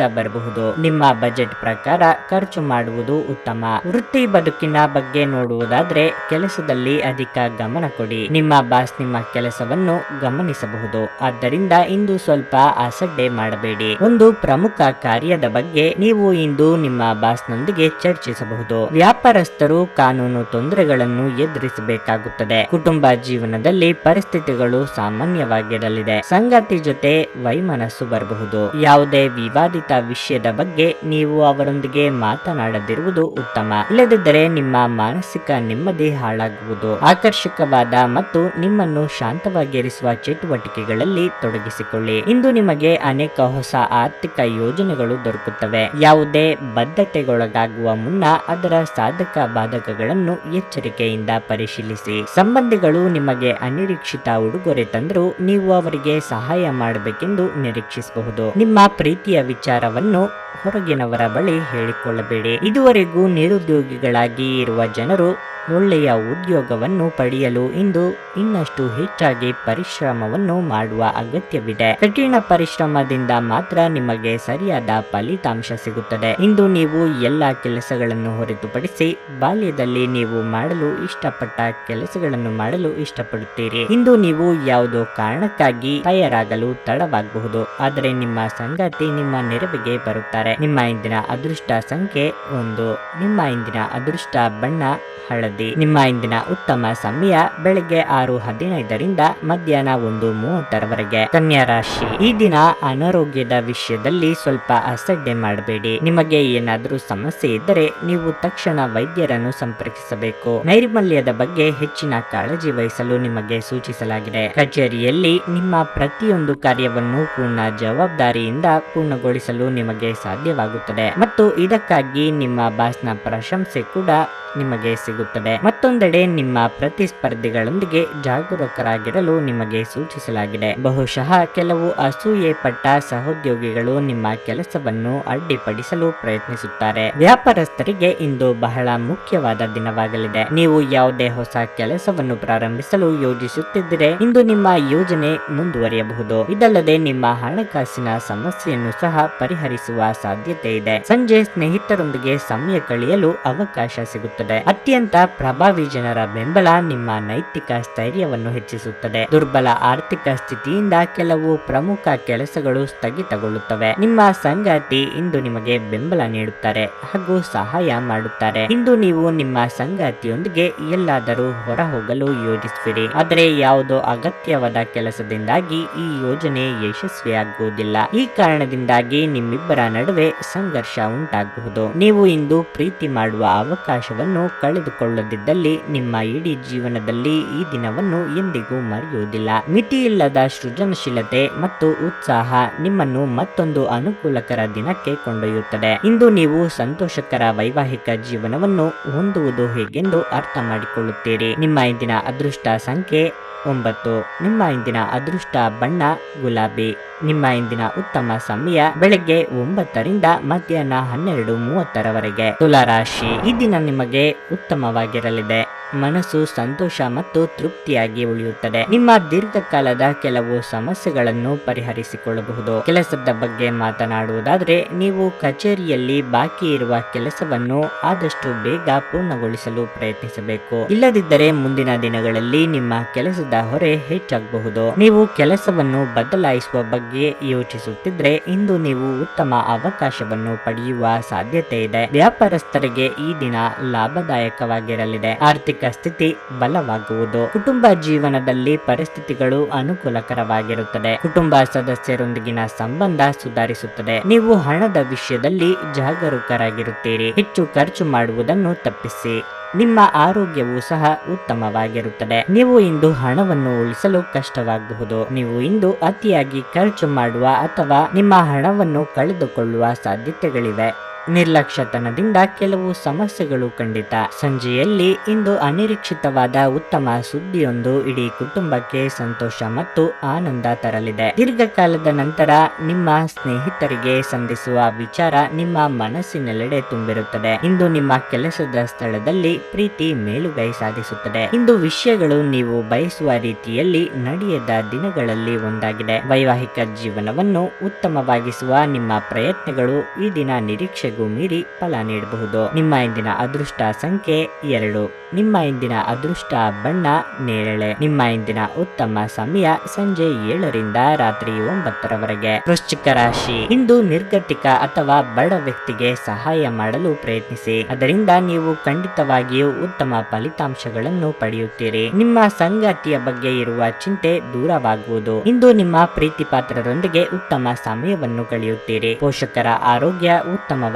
ನಿಮ್ಮ ಬಜೆಟ್ ಪ್ರಕಾರ ಖರ್ಚು ಮಾಡುವುದು ಉತ್ತಮ. ವೃತ್ತಿ ಬದುಕಿನ ಬಗ್ಗೆ ನೋಡುವುದಾದ್ರೆ ಕೆಲಸದಲ್ಲಿ ಅಧಿಕ ಗಮನ ಕೊಡಿ. ನಿಮ್ಮ ಬಾಸ್ ನಿಮ್ಮ ಕೆಲಸವನ್ನು ಗಮನಿಸಬಹುದು. ಆದ್ದರಿಂದ ಇಂದು ಸ್ವಲ್ಪ ಅಸಡ್ಡೆ ಮಾಡಬೇಡಿ. ಒಂದು ಪ್ರಮುಖ ಕಾರ್ಯದ ಬಗ್ಗೆ ನೀವು ಇಂದು ನಿಮ್ಮ ಬಾಸ್ನೊಂದಿಗೆ ಚರ್ಚಿಸಬಹುದು. ವ್ಯಾಪಾರಸ್ಥರು ಕಾನೂನು ತೊಂದರೆಗಳನ್ನು ಎದುರಿಸಬೇಕಾಗುತ್ತದೆ. ಕುಟುಂಬ ಜೀವನದಲ್ಲಿ ಪರಿಸ್ಥಿತಿಗಳು ಸಾಮಾನ್ಯವಾಗಿರಲಿದೆ. ಸಂಗಾತಿ ಜೊತೆ ವೈಮನಸ್ಸು ಬರಬಹುದು. ಯಾವುದೇ ವಿವಾದಿತ ವಿಷಯದ ಬಗ್ಗೆ ನೀವು ಅವರೊಂದಿಗೆ ಮಾತನಾಡದಿರುವುದು ಉತ್ತಮ. ಇಲ್ಲದಿದ್ದರೆ ನಿಮ್ಮ ಮಾನಸಿಕ ನೆಮ್ಮದಿ ಹಾಳಾಗುವುದು. ಆಕರ್ಷಕವಾದ ಮತ್ತು ನಿಮ್ಮನ್ನು ಶಾಂತವಾಗಿರಿಸುವ ಚಟುವಟಿಕೆಗಳಲ್ಲಿ ತೊಡಗಿಸಿಕೊಳ್ಳಿ. ಇಂದು ನಿಮಗೆ ಅನೇಕ ಹೊಸ ಆರ್ಥಿಕ ಯೋಜನೆಗಳು ದೊರಕುತ್ತವೆ. ಯಾವುದೇ ಬದ್ಧತೆಗೊಳಗಾಗುವ ಮುನ್ನ ಅದರ ಸಾಧಕ ಬಾಧಕಗಳನ್ನು ಎಚ್ಚರಿಕೆಯಿಂದ ಪರಿಶೀಲಿಸಿ. ಸಂಬಂಧಿಗಳು ನಿಮಗೆ ಅನಿರೀಕ್ಷಿತ ಉಡುಗೊರೆ ತಂದರೂ ನೀವು ಅವರಿಗೆ ಸಹಾಯ ಮಾಡಬೇಕೆಂದು ನಿರೀಕ್ಷಿಸಬಹುದು. ನಿಮ್ಮ ಪ್ರೀತಿಯ ವಿಚಾರವನ್ನು ಹೊರಗಿನವರ ಬಳಿ ಹೇಳಿಕೊಳ್ಳಬೇಡಿ. ಇದುವರೆಗೂ ನಿರುದ್ಯೋಗಿಗಳಾಗಿ ಇರುವ ಜನರು ಒಳ್ಳೆಯ ಉದ್ಯೋಗವನ್ನು ಪಡೆಯಲು ಇಂದು ಇನ್ನಷ್ಟು ಹೆಚ್ಚಾಗಿ ಪರಿಶ್ರಮವನ್ನು ಮಾಡುವ ಅಗತ್ಯವಿದೆ. ಕಠಿಣ ಪರಿಶ್ರಮದಿಂದ ಮಾತ್ರ ನಿಮಗೆ ಸರಿಯಾದ ಫಲಿತಾಂಶ ಸಿಗುತ್ತದೆ. ಇಂದು ನೀವು ಎಲ್ಲ ಕೆಲಸಗಳನ್ನು ಹೊರತುಪಡಿಸಿ ಬಾಲ್ಯದಲ್ಲಿ ನೀವು ಮಾಡಲು ಇಷ್ಟಪಟ್ಟ ಕೆಲಸಗಳನ್ನು ಮಾಡಲು ಇಷ್ಟಪಡುತ್ತೀರಿ. ಇಂದು ನೀವು ಯಾವುದೋ ಕಾರಣಕ್ಕಾಗಿ ತಯಾರಾಗಲು ತಡವಾಗಬಹುದು. ಆದರೆ ನಿಮ್ಮ ಸಂಗಾತಿ ನಿಮ್ಮ ನೆರವಿಗೆ ಬರುತ್ತಾರೆ. ನಿಮ್ಮ ಇಂದಿನ ಅದೃಷ್ಟ ಸಂಖ್ಯೆ ಒಂದು. ನಿಮ್ಮ ಇಂದಿನ ಅದೃಷ್ಟ ಬಣ್ಣ ಹಳದಿ. ನಿಮ್ಮ ಇಂದಿನ ಉತ್ತಮ ಸಮಯ ಬೆಳಗ್ಗೆ ಆರು ಹದಿನೈದರಿಂದ ಮಧ್ಯಾಹ್ನ ಒಂದು ಮೂವತ್ತರವರೆಗೆ. ಕನ್ಯಾ ರಾಶಿ, ಈ ದಿನ ಅನಾರೋಗ್ಯದ ವಿಷಯದಲ್ಲಿ ಸ್ವಲ್ಪ ಅಸಡ್ಡೆ ಮಾಡಬೇಡಿ. ನಿಮಗೆ ಏನಾದರೂ ಸಮಸ್ಯೆ ಇದ್ದರೆ ನೀವು ತಕ್ಷಣ ವೈದ್ಯರನ್ನು ಸಂಪರ್ಕಿಸಬೇಕು. ನೈರ್ಮಲ್ಯದ ಬಗ್ಗೆ ಹೆಚ್ಚಿನ ಕಾಳಜಿ ವಹಿಸಲು ನಿಮಗೆ ಸೂಚಿಸಲಾಗಿದೆ. ಕಚೇರಿಯಲ್ಲಿ ನಿಮ್ಮ ಪ್ರತಿಯೊಂದು ಕಾರ್ಯವನ್ನು ಪೂರ್ಣ ಜವಾಬ್ದಾರಿಯಿಂದ ಪೂರ್ಣಗೊಳಿಸಲು ನಿಮಗೆ ಸಾಧ್ಯವಾಗುತ್ತದೆ. ಮತ್ತು ಇದಕ್ಕಾಗಿ ನಿಮ್ಮ ಬಾಸ್ನ ಪ್ರಶಂಸೆ ಕೂಡ ನಿಮಗೆ ಸಿಗುತ್ತದೆ. ಮತ್ತೊಂದೆಡೆ ನಿಮ್ಮ ಪ್ರತಿಸ್ಪರ್ಧಿಗಳೊಂದಿಗೆ ಜಾಗರೂಕರಾಗಿರಲು ನಿಮಗೆ ಸೂಚಿಸಲಾಗಿದೆ. ಬಹುಶಃ ಕೆಲವು ಅಸೂಯೆ ಪಟ್ಟ ಸಹೋದ್ಯೋಗಿಗಳು ನಿಮ್ಮ ಕೆಲಸವನ್ನು ಅಡ್ಡಿಪಡಿಸಲು ಪ್ರಯತ್ನಿಸುತ್ತಾರೆ. ವ್ಯಾಪಾರಸ್ಥರಿಗೆ ಇಂದು ಬಹಳ ಮುಖ್ಯವಾದ ದಿನವಾಗಲಿದೆ. ನೀವು ಯಾವುದೇ ಹೊಸ ಕೆಲಸವನ್ನು ಪ್ರಾರಂಭಿಸಲು ಯೋಜಿಸುತ್ತಿದ್ದರೆ ಇಂದು ನಿಮ್ಮ ಯೋಜನೆ ಮುಂದುವರಿಯಬಹುದು. ಇದಲ್ಲದೆ ನಿಮ್ಮ ಹಣಕಾಸಿನ ಸಮಸ್ಯೆಯನ್ನು ಸಹ ಪರಿಹರಿಸುವ ಸಾಧ್ಯತೆ ಇದೆ. ಸಂಜೆ ಸ್ನೇಹಿತರೊಂದಿಗೆ ಸಮಯ ಕಳೆಯಲು ಅವಕಾಶ ಸಿಗುತ್ತದೆ. ಅತ್ಯಂತ ಪ್ರಭಾವಿ ಜನರ ಬೆಂಬಲ ನಿಮ್ಮ ನೈತಿಕ ಸ್ಥೈರ್ಯವನ್ನು ಹೆಚ್ಚಿಸುತ್ತದೆ. ದುರ್ಬಲ ಆರ್ಥಿಕ ಸ್ಥಿತಿಯಿಂದ ಕೆಲವು ಪ್ರಮುಖ ಕೆಲಸಗಳು ಸ್ಥಗಿತಗೊಳ್ಳುತ್ತವೆ. ನಿಮ್ಮ ಸಂಗಾತಿ ಇಂದು ನಿಮಗೆ ಬೆಂಬಲ ನೀಡುತ್ತಾರೆ ಹಾಗೂ ಸಹಾಯ ಮಾಡುತ್ತಾರೆ. ಇಂದು ನೀವು ನಿಮ್ಮ ಸಂಗಾತಿಯೊಂದಿಗೆ ಎಲ್ಲಾದರೂ ಹೊರ ಹೋಗಲು ಯೋಜಿಸುವಿರಿ. ಆದರೆ ಯಾವುದೋ ಅಗತ್ಯವಾದ ಕೆಲಸದಿಂದಾಗಿ ಈ ಯೋಜನೆ ಯಶಸ್ವಿಯಾಗುವುದಿಲ್ಲ. ಈ ಕಾರಣದಿಂದಾಗಿ ನಿಮ್ಮಿಬ್ಬರ ನಡುವೆ ಸಂಘರ್ಷ ಉಂಟಾಗಬಹುದು ನೀವು ಇಂದು ಪ್ರೀತಿ ಮಾಡುವ ಅವಕಾಶವನ್ನು ಕಳೆದುಕೊಳ್ಳದಿದ್ದಲ್ಲಿ ನಿಮ್ಮ ಇಡೀ ಜೀವನದಲ್ಲಿ ಈ ದಿನವನ್ನು ಎಂದಿಗೂ ಮರೆಯುವುದಿಲ್ಲ. ಮಿತಿಯಿಲ್ಲದ ಸೃಜನಶೀಲತೆ ಮತ್ತು ಉತ್ಸಾಹ ನಿಮ್ಮನ್ನು ಮತ್ತೊಂದು ಅನುಕೂಲಕರ ದಿನಕ್ಕೆ ಕೊಂಡೊಯ್ಯುತ್ತದೆ. ಇಂದು ನೀವು ಸಂತೋಷಕರ ವೈವಾಹಿಕ ಜೀವನವನ್ನು ಹೊಂದುವುದು ಹೇಗೆಂದು ಅರ್ಥ ಮಾಡಿಕೊಳ್ಳುತ್ತೀರಿ. ನಿಮ್ಮ ಇಂದಿನ ಅದೃಷ್ಟ ಸಂಖ್ಯೆ ಒಂಬತ್ತು. ನಿಮ್ಮ ಇಂದಿನ ಅದೃಷ್ಟ ಬಣ್ಣ, ಗುಲಾಬಿ. ನಿಮ್ಮ ಇಂದಿನ ಉತ್ತಮ ಸಮಯ ಬೆಳಗ್ಗೆ ಒಂಬತ್ತರಿಂದ ಮಧ್ಯಾಹ್ನ ಹನ್ನೆರಡು ಮೂವತ್ತರವರೆಗೆ. ತುಲಾರಾಶಿ. ಈ ದಿನ ನಿಮಗೆ ಉತ್ತಮವಾಗಿರಲಿದೆ. ಮನಸ್ಸು ಸಂತೋಷ ಮತ್ತು ತೃಪ್ತಿಯಾಗಿ ಉಳಿಯುತ್ತದೆ. ನಿಮ್ಮ ದೀರ್ಘಕಾಲದ ಕೆಲವು ಸಮಸ್ಯೆಗಳನ್ನು ಪರಿಹರಿಸಿಕೊಳ್ಳಬಹುದು. ಕೆಲಸದ ಬಗ್ಗೆ ಮಾತನಾಡುವುದಾದರೆ, ನೀವು ಕಚೇರಿಯಲ್ಲಿ ಬಾಕಿ ಇರುವ ಕೆಲಸವನ್ನು ಆದಷ್ಟು ಬೇಗ ಪೂರ್ಣಗೊಳಿಸಲು ಪ್ರಯತ್ನಿಸಬೇಕು. ಇಲ್ಲದಿದ್ದರೆ ಮುಂದಿನ ದಿನಗಳಲ್ಲಿ ನಿಮ್ಮ ಕೆಲಸದ ಹೊರೆ ಹೆಚ್ಚಾಗಬಹುದು. ನೀವು ಕೆಲಸವನ್ನು ಬದಲಾಯಿಸುವ ಬಗ್ಗೆ ಯೋಚಿಸುತ್ತಿದ್ರೆ ಇಂದು ನೀವು ಉತ್ತಮ ಅವಕಾಶವನ್ನು ಪಡೆಯುವ ಸಾಧ್ಯತೆ ಇದೆ. ವ್ಯಾಪಾರಸ್ಥರಿಗೆ ಈ ದಿನ ಲಾಭದಾಯಕವಾಗಿರಲಿದೆ. ಆರ್ಥಿಕ ಸ್ಥಿತಿ ಬಲವಾಗುವುದು. ಕುಟುಂಬ ಜೀವನದಲ್ಲಿ ಪರಿಸ್ಥಿತಿಗಳು ಅನುಕೂಲಕರವಾಗಿರುತ್ತದೆ. ಕುಟುಂಬ ಸದಸ್ಯರೊಂದಿಗಿನ ಸಂಬಂಧ ಸುಧಾರಿಸುತ್ತದೆ. ನೀವು ಹಣದ ವಿಷಯದಲ್ಲಿ ಜಾಗರೂಕರಾಗಿರುತ್ತೀರಿ. ಹೆಚ್ಚು ಖರ್ಚು ಮಾಡುವುದನ್ನು ತಪ್ಪಿಸಿ. ನಿಮ್ಮ ಆರೋಗ್ಯವು ಸಹ ಉತ್ತಮವಾಗಿರುತ್ತದೆ. ನೀವು ಇಂದು ಹಣವನ್ನು ಉಳಿಸಲು ಕಷ್ಟವಾಗಬಹುದು ನೀವು ಇಂದು ಅತಿಯಾಗಿ ಖರ್ಚು ಮಾಡುವ ಅಥವಾ ನಿಮ್ಮ ಹಣವನ್ನು ಕಳೆದುಕೊಳ್ಳುವ ಸಾಧ್ಯತೆಗಳಿವೆ. ನಿರ್ಲಕ್ಷ್ಯತನದಿಂದ ಕೆಲವು ಸಮಸ್ಯೆಗಳು ಖಂಡಿತ. ಸಂಜೆಯಲ್ಲಿ ಇಂದು ಅನಿರೀಕ್ಷಿತವಾದ ಉತ್ತಮ ಸುದ್ದಿಯೊಂದು ಇಡೀ ಕುಟುಂಬಕ್ಕೆ ಸಂತೋಷ ಮತ್ತು ಆನಂದ ತರಲಿದೆ. ದೀರ್ಘಕಾಲದ ನಂತರ ನಿಮ್ಮ ಸ್ನೇಹಿತರಿಗೆ ಸಂಧಿಸುವ ವಿಚಾರ ನಿಮ್ಮ ಮನಸ್ಸಿನೆಲ್ಲೆಡೆ ತುಂಬಿರುತ್ತದೆ. ಇಂದು ನಿಮ್ಮ ಕೆಲಸದ ಸ್ಥಳದಲ್ಲಿ ಪ್ರೀತಿ ಮೇಲುಗೈ ಸಾಧಿಸುತ್ತದೆ. ಇಂದು ವಿಷಯಗಳು ನೀವು ಬಯಸುವ ರೀತಿಯಲ್ಲಿ ನಡೆಯದ ದಿನಗಳಲ್ಲಿ ಒಂದಾಗಿದೆ. ವೈವಾಹಿಕ ಜೀವನವನ್ನು ಉತ್ತಮವಾಗಿಸುವ ನಿಮ್ಮ ಪ್ರಯತ್ನಗಳು ಈ ದಿನ ನಿರೀಕ್ಷೆಗೂ ಮೀರಿ ಫಲ ನೀಡಬಹುದು. ನಿಮ್ಮ ಇಂದಿನ ಅದೃಷ್ಟ ಸಂಖ್ಯೆ ಎರಡು. ನಿಮ್ಮ ಇಂದಿನ ಅದೃಷ್ಟ ಬಣ್ಣ ನೇರಳೆ. ನಿಮ್ಮ ಇಂದಿನ ಉತ್ತಮ ಸಮಯ ಸಂಜೆ ಏಳರಿಂದ ರಾತ್ರಿ ಒಂಬತ್ತರವರೆಗೆ. ವೃಶ್ಚಿಕ ರಾಶಿ. ಇಂದು ನಿರ್ಗತಿಕ ಅಥವಾ ಬಡ ವ್ಯಕ್ತಿಗೆ ಸಹಾಯ ಮಾಡಲು ಪ್ರಯತ್ನಿಸಿ. ಅದರಿಂದ ನೀವು ಖಂಡಿತವಾಗಿಯೂ ಉತ್ತಮ ಫಲಿತಾಂಶಗಳನ್ನು ಪಡೆಯುತ್ತೀರಿ. ನಿಮ್ಮ ಸಂಗಾತಿಯ ಬಗ್ಗೆ ಇರುವ ಚಿಂತೆ ದೂರವಾಗುವುದು. ಇಂದು ನಿಮ್ಮ ಪ್ರೀತಿ ಪಾತ್ರರೊಂದಿಗೆ ಉತ್ತಮ ಸಮಯವನ್ನು ಕಳೆಯುತ್ತೀರಿ. ಪೋಷಕರ ಆರೋಗ್ಯ